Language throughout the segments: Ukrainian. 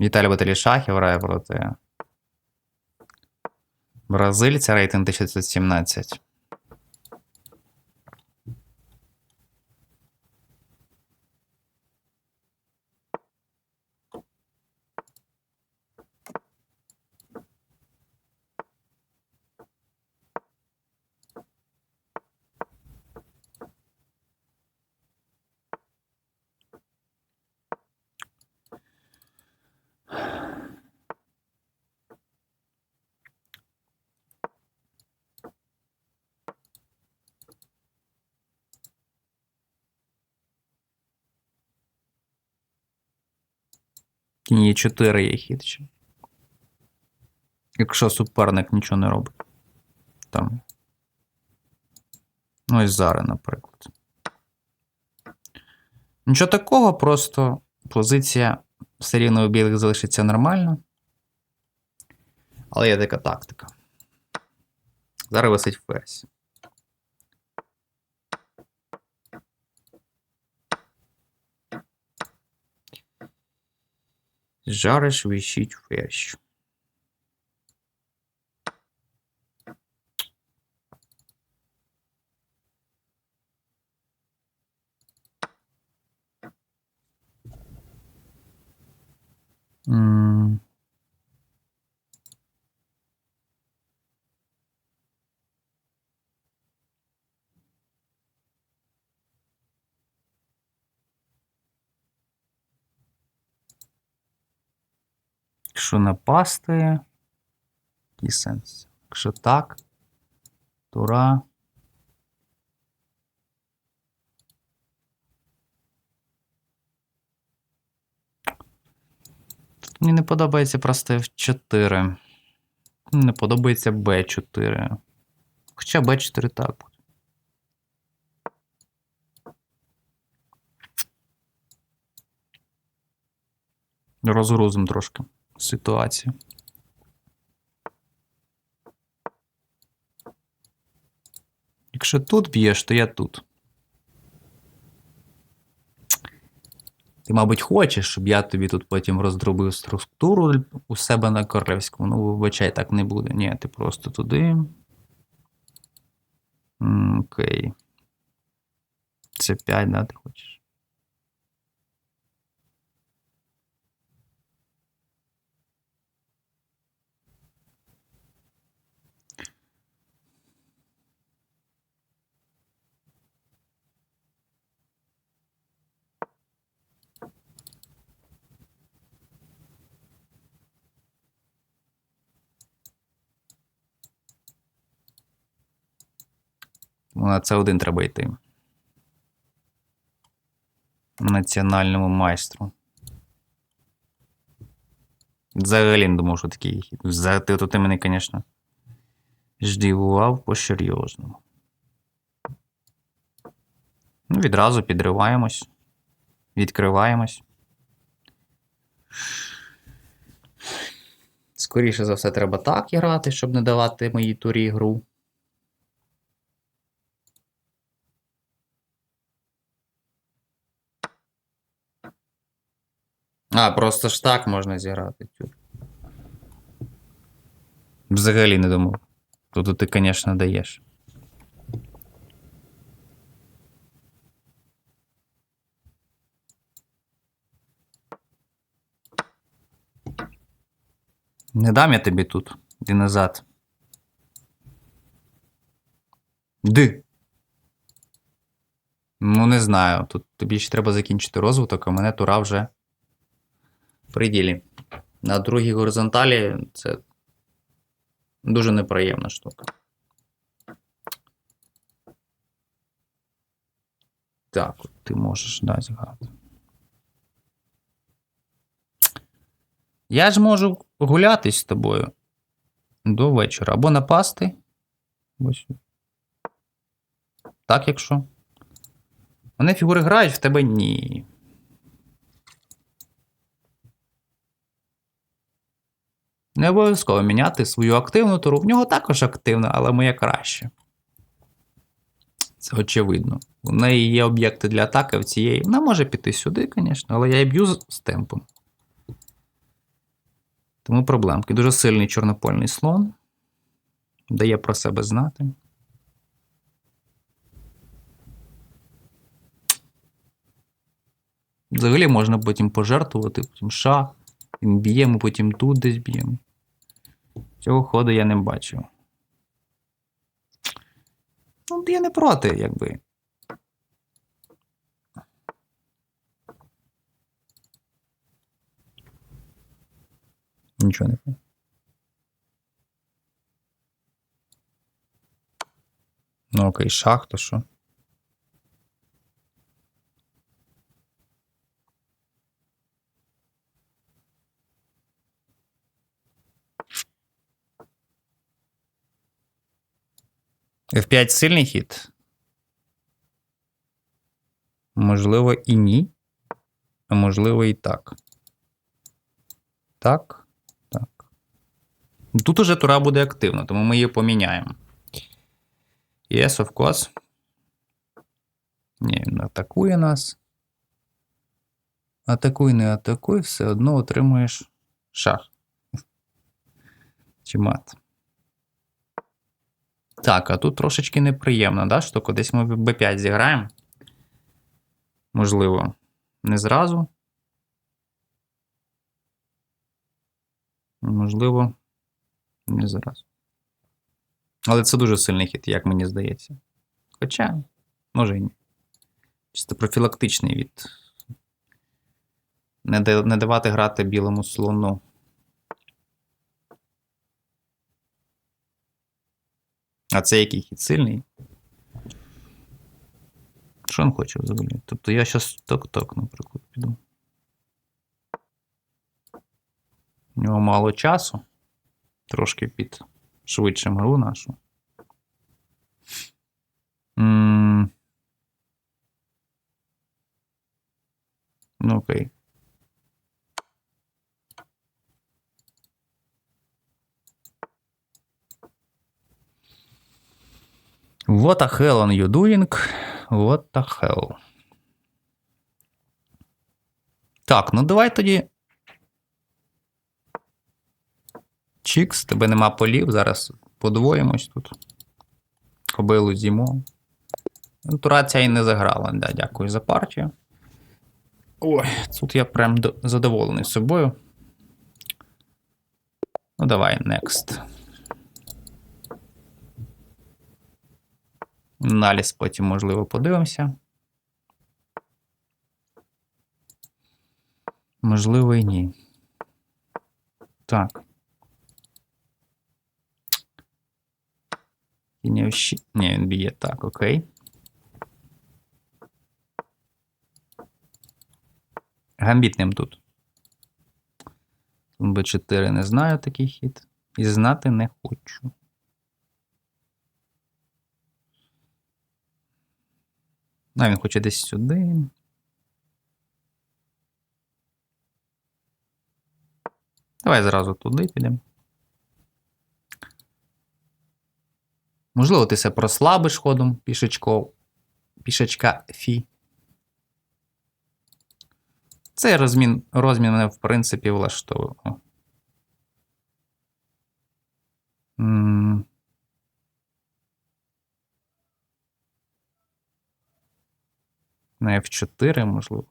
Віталій Баталій Шахів грає проти. Бразильця рейтинг 1917. Ні, 4 є хід. Якщо суперник нічого не робить. Там. Ну, ось зараз, наприклад. Нічого такого, просто позиція все рівно у білих залишиться нормально. Але є така тактика. Зараз висить ферзь. Жариш висить ферзь. М. Якщо напасти, який сенс? Якщо так, тура. Тут мені не подобається просто F4. Не подобається B4. Хоча B4 так буде. Розгрузимо трошки ситуацію. Якщо тут б'єш, то я тут. Ти, мабуть, хочеш, щоб я тобі тут потім роздробив структуру у себе на королевському. Ну, вибачай, так не буде. Ні, ти просто туди. Окей. Це 5, да, ти хочеш? На це один треба йти. Національному майстру. Взагалі не думав, що такий хід. Ти, то ти мене, звісно, здивував по-серйозному. Ну, відразу підриваємось. Відкриваємось. Скоріше за все, треба так грати, щоб не давати моїй турі гру. А, просто ж так можна зіграти. Взагалі не думав. Тут ти, звісно, даєш. Не дам я тобі тут. Іди назад. Ди. Ну, не знаю. Тут тобі ще треба закінчити розвиток, а мене тура вже при. На другій горизонталі це дуже неприємна штука. Так, от ти можеш да, зіграти. Я ж можу гулятись з тобою до вечора. Або напасти. Ось. Так, якщо. Вони фігури грають, в тебе ні. Не обов'язково міняти свою активну туру. В нього також активна, але моя краще. Це очевидно. У неї є об'єкти для атаки в цієї. Вона може піти сюди, звісно, але я і б'ю з темпом. Тому проблемки. Дуже сильний чорнопольний слон. Дає про себе знати. Взагалі можна потім пожертвувати, потім шах. Він б'ємо, потім тут десь б'ємо. Цього ходу я не бачив. Ну, я не проти, якби. Нічого не. Ну, окей, шах, то що? F5 сильний хід? Можливо, і ні. А можливо, і так. Так. Так. Тут уже тура буде активна, тому ми її поміняємо. Yes, of course. Ні, він атакує нас. Атакуй, не атакуй, все одно отримуєш шах. Чи мат. Так, а тут трошечки неприємно, да, що десь ми в b5 зіграємо. Можливо, не зразу. Можливо, не зразу. Але це дуже сильний хід, як мені здається. Хоча, може і ні. Чисто профілактичний від. Не давати грати білому слону. А це який хід сильний? Що він хоче взагалі? Тобто я зараз ток-ток, наприклад, піду. У нього мало часу. Трошки під швидшим гру нашу. М. Ну, окей. What the hell are you doing? What the hell? Так, ну давай тоді. Чікс, тебе нема полів, зараз подвоїмось тут. Кобилу з'їмо. Ну, Тура ця і не заграла. Да, дякую за партію. Ой, тут я прям задоволений собою. Ну, давай, next. Аналіз потім, можливо, подивимося. Можливо, і ні. Так. Кінь F6. Ні, він б'є так, окей. Гамбітним. Тут Б4 не знаю такий хід. І знати не хочу. А, він хоче десь сюди. Давай зразу туди підемо. Можливо, ти себе прослабиш ходом пішечко, пішечка Фі. Цей розмін, розмін мене, в принципі, влаштовує. О. М. На F4, можливо.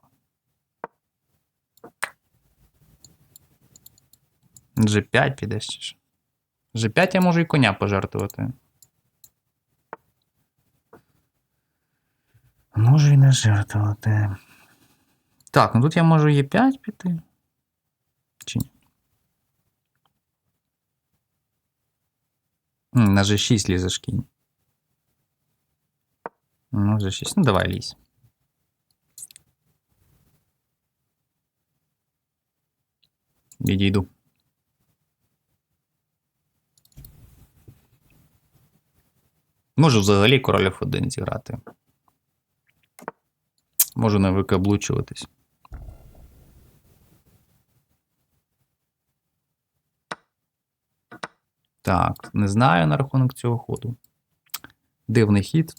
G5 підеш чи що? G5 я можу і коня пожертвувати. Можу і не жертвувати. Так, ну тут я можу Е5 піти. Чи ні? На G6 лізеш кінь. Ну, G6. Ну, давай лізь. Відійду. Можу взагалі король F1 зіграти. Можу не викаблучуватись. Так, не знаю на рахунок цього ходу. Дивний хід.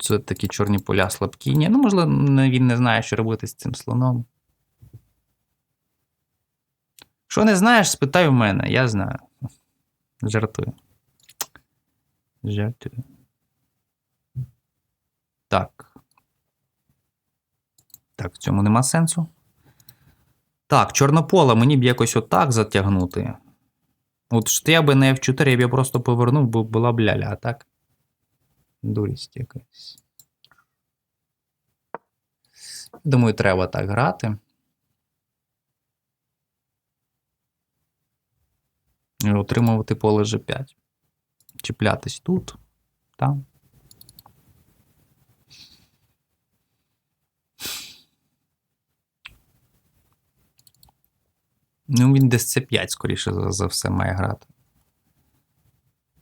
Це такі чорні поля слабкі. Ні, ну, можливо, він не знає, що робити з цим слоном. Що не знаєш, спитай в мене, я знаю. Жартую. Жартую. Так. Так, в цьому нема сенсу. Так, чорнопола мені б якось отак затягнути. От що я би не F4, я б просто повернув, бо була б ляля, а так? Дурість якась. Думаю, треба так грати. Отримувати поле G5. Чіплятись тут, там. Ну, він десь це 5, скоріше за, за все, має грати.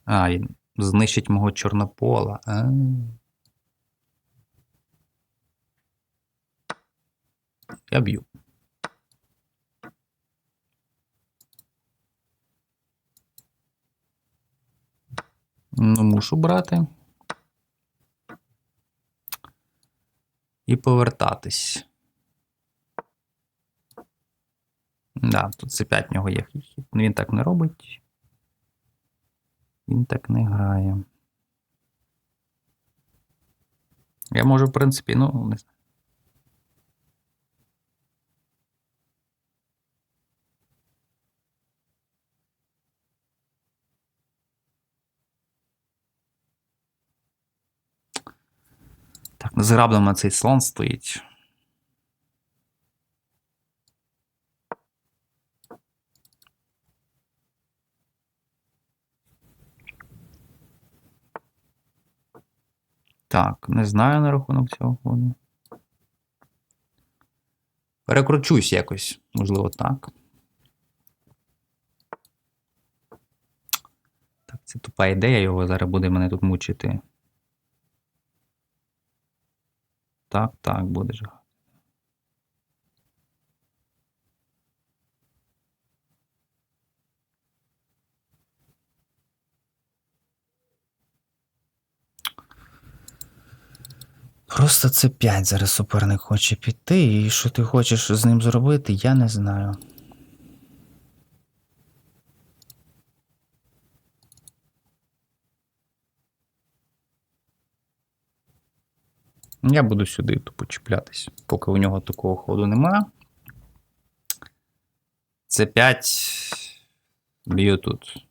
А, він знищить мого чорнопола. А. Я б'ю. Ну, мушу брати. І повертатись. Да, тут це 5 в нього є. Ну, Він так не робить. Він так не грає. Я можу, в принципі, ну, не знаю. Так, незграблено цей слон стоїть. Так, не знаю на рахунок цього ходу. Перекручусь якось, можливо, так. Так, це тупа ідея, його зараз буде мене тут мучити. Так, так, будеш. грати. Просто це 5 зараз суперник хоче піти, і що ти хочеш з ним зробити, я не знаю. Я буду сюди тупо чіплятись, поки у нього такого ходу нема. Це 5 б'ю тут.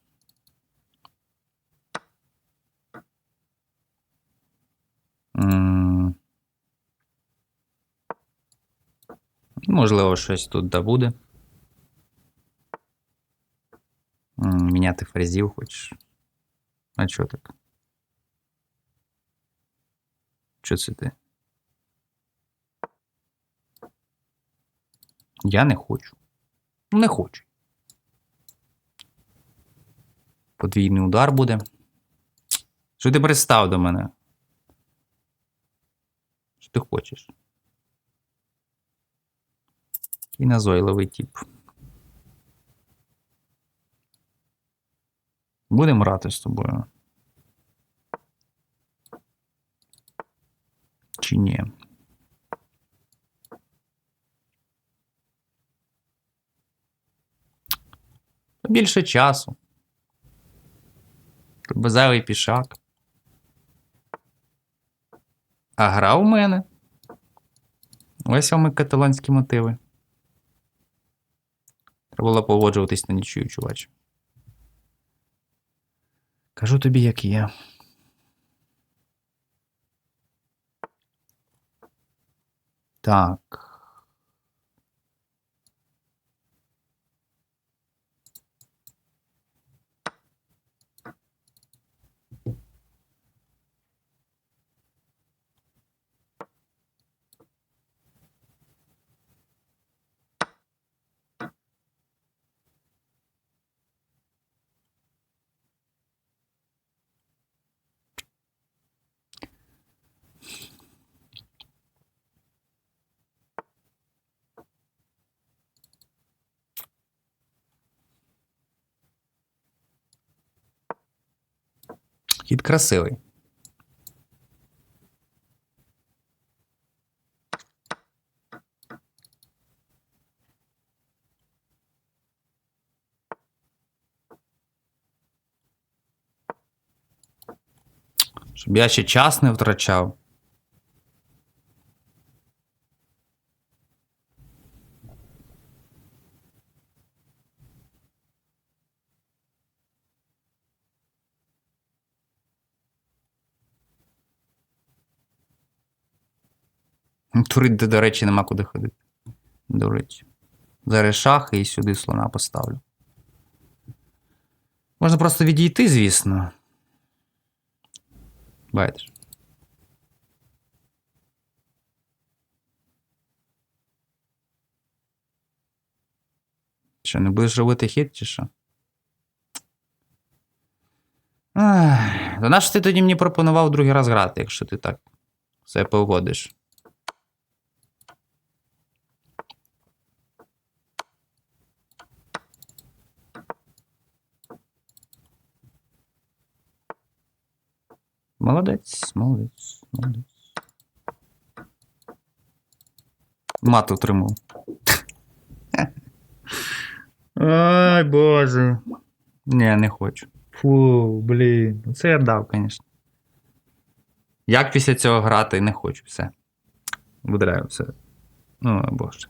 Можливо, щось тут да буде. М, Міняти фрезів хочеш. А чого так? Що це ти? Я не хочу. Не хочу. Подвійний удар буде. Що ти пристав до мене? Що ти хочеш? Який назойливий тип. Будемо грати з тобою. Чи ні? Більше часу. Тут зайвий пішак. А гра у мене. Ось вам і каталонські мотиви. Треба було погоджуватись на нічию, чувач. Кажу тобі, як є. Так. Вхід красивий. Щоб я ще час не втрачав. Турить, до речі, нема куди ходити. До речі. Зараз шахи і сюди слона поставлю. Можна просто відійти, звісно. Бачиш. Що, не будеш робити хід, чи що? Ах, то нащо ти тоді мені пропонував другий раз грати, якщо ти так все погодиш? Молодець, молодець, молодець. Мат утримав. Ой, боже. Ні, не хочу. Фу, блін. Це я дав, звісно. Як після цього грати, не хочу, все. Видаляю все. Ну, боже.